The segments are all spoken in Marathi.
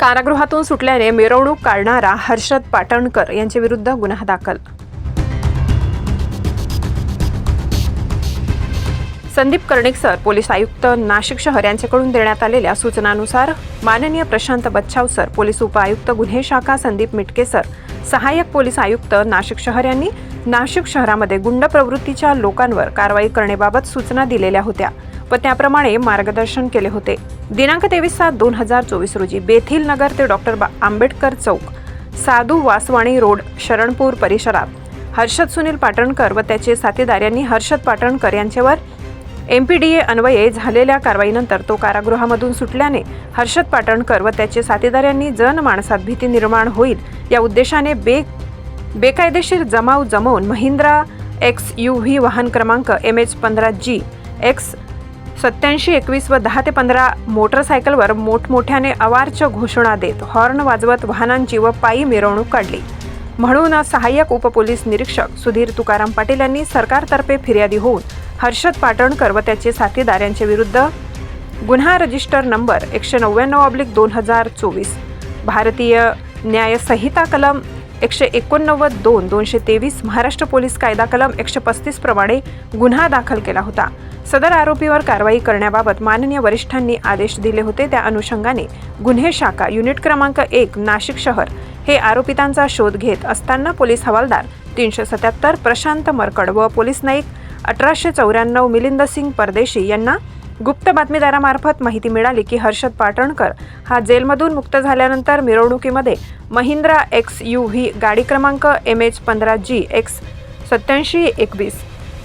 कारागृहातून सुटल्याने मिरवणूक काढणारा हर्षद पाटणकर यांच्या विरुद्ध गुन्हा दाखल संदीप कर्णिक सर पोलीस आयुक्त नाशिक शहर यांच्याकडून देण्यात आलेल्या सूचनानुसार माननीय प्रशांत बच्छाव सर पोलीस उपायुक्त गुन्हे शाखा संदीप मिटके सर सहाय्यक पोलीस आयुक्त नाशिक शहर यांनी नाशिक शहरामध्ये गुंड प्रवृत्तीच्या लोकांवर कारवाई करण्याबाबत सूचना दिलेल्या होत्या व त्याप्रमाणे मार्गदर्शन केले होते. दिनांक तेवीस सात दोन हजार चोवीस रोजी बेथिल नगर ते डॉक्टर बा- आंबेडकर चौक साधू वासवाणी रोड शरणपूर परिसरात हर्षद सुनील पाटणकर व त्याचे साथीदार यांनी हर्षद पाटणकर यांच्यावर एमपीडीए अन्वये झालेल्या कारवाईनंतर तो कारागृहामधून सुटल्याने हर्षद पाटणकर व त्याचे साथीदारांनी जनमानसात भीती निर्माण होईल या उद्देशाने बे बेकायदेशीर जमाव जमवून महिंद्रा एक्स यू व्ही वाहन क्रमांक एम एच पंधरा जी एक्स सत्याऐंशी एकवीस व दहा ते पंधरा मोटरसायकलवर मोठमोठ्याने अवारच्या घोषणा देत हॉर्न वाजवत वाहनांची व पायी मिरवणूक काढली. म्हणून सहाय्यक उपपोलीस निरीक्षक सुधीर तुकाराम पाटील यांनी सरकारतर्फे फिर्यादी होऊन हर्षद पाटणकर व त्याचे साथीदार यांच्या विरुद्ध गुन्हा रजिस्टर नंबर एकशे नव्याण्णव ऑब्लिक दोन हजार चोवीस. भारतीय न्यायसंहिता कलम एकशे एकोणनव्वद दोन दोनशे तेवीस महाराष्ट्र पोलीस कायदा कलम एकशे पस्तीस प्रमाणे गुन्हा दाखल केला होता. सदर आरोपीवर कारवाई करण्याबाबत माननीय वरिष्ठांनी आदेश दिले होते. त्या अनुषंगाने गुन्हे शाखा युनिट क्रमांक एक नाशिक शहर हे आरोपितांचा शोध घेत असताना पोलीस हवालदार तीनशे सत्याहत्तर प्रशांत मरकड व पोलीस नाईक अठराशे चौऱ्याण्णव मिलिंद सिंग परदेशी यांना गुप्त बातमीदारामार्फत माहिती मिळाली की हर्षद पाटणकर हा जेलमधून मुक्त झाल्यानंतर मिरवणुकीमध्ये महिंद्रा एक्स यू व्ही गाडी क्रमांक एम एच पंधरा जी एक्स सत्याऐंशी एकवीस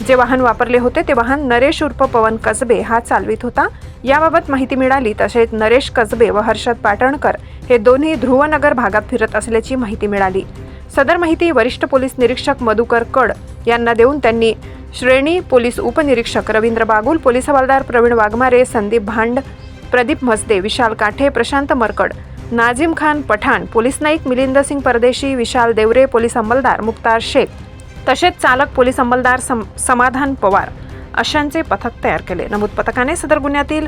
जे वाहन वापरले होते ते वाहन नरेश उर्फ पवन कसबे हा चालवित होता. याबाबत माहिती मिळाली तसेच नरेश कसबे व हर्षद पाटणकर हे दोन्ही ध्रुवनगर भागात फिरत असल्याची माहिती मिळाली. सदर माहिती वरिष्ठ पोलीस निरीक्षक मधुकर कड यांना देऊन त्यांनी श्रेणी पोलीस उपनिरीक्षक रवींद्र बागुल पोलीस हवालदार प्रवीण वाघमारे संदीप भांड प्रदीप म्हसदे विशाल काठे प्रशांत मरकड नाझिम खान पठाण पोलीस नाईक मिलिंद सिंग परदेशी विशाल देवरे पोलीस अंमलदार मुक्तार शेख तसेच चालक पोलीस अंमलदार सम समाधान पवार अशांचे पथक तयार केले. नमूद पथकाने सदर गुन्ह्यातील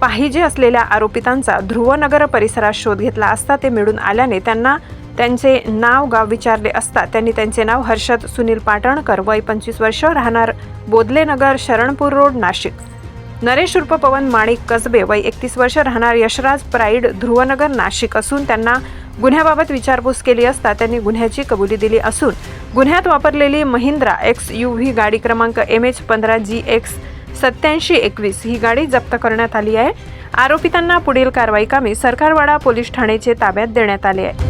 पाहिजे असलेल्या आरोपितांचा ध्रुवनगर परिसरात शोध घेतला असता ते मिळून आल्याने त्यांना त्यांचे नाव गाव विचारले असता त्यांनी त्यांचे नाव हर्षद सुनील पाटणकर वय पंचवीस वर्ष राहणार बोदलेनगर शरणपूर रोड नाशिक. नरेश उर्फ पवन माणिक कसबे वय एकतीस वर्ष राहणार यशराज प्राईड ध्रुवनगर नाशिक असून त्यांना गुन्ह्याबाबत विचारपूस केली असता त्यांनी गुन्ह्याची कबुली दिली असून गुन्ह्यात वापरलेली महिंद्रा एक्स यू व्ही गाडी क्रमांक एम एच पंधरा जी एक्स सत्याऐंशी एकवीस ही गाडी जप्त करण्यात आली आहे. आरोपितांना पुढील कारवाई कामी सरकारवाडा पोलीस ठाण्याचे ताब्यात देण्यात आले आहे.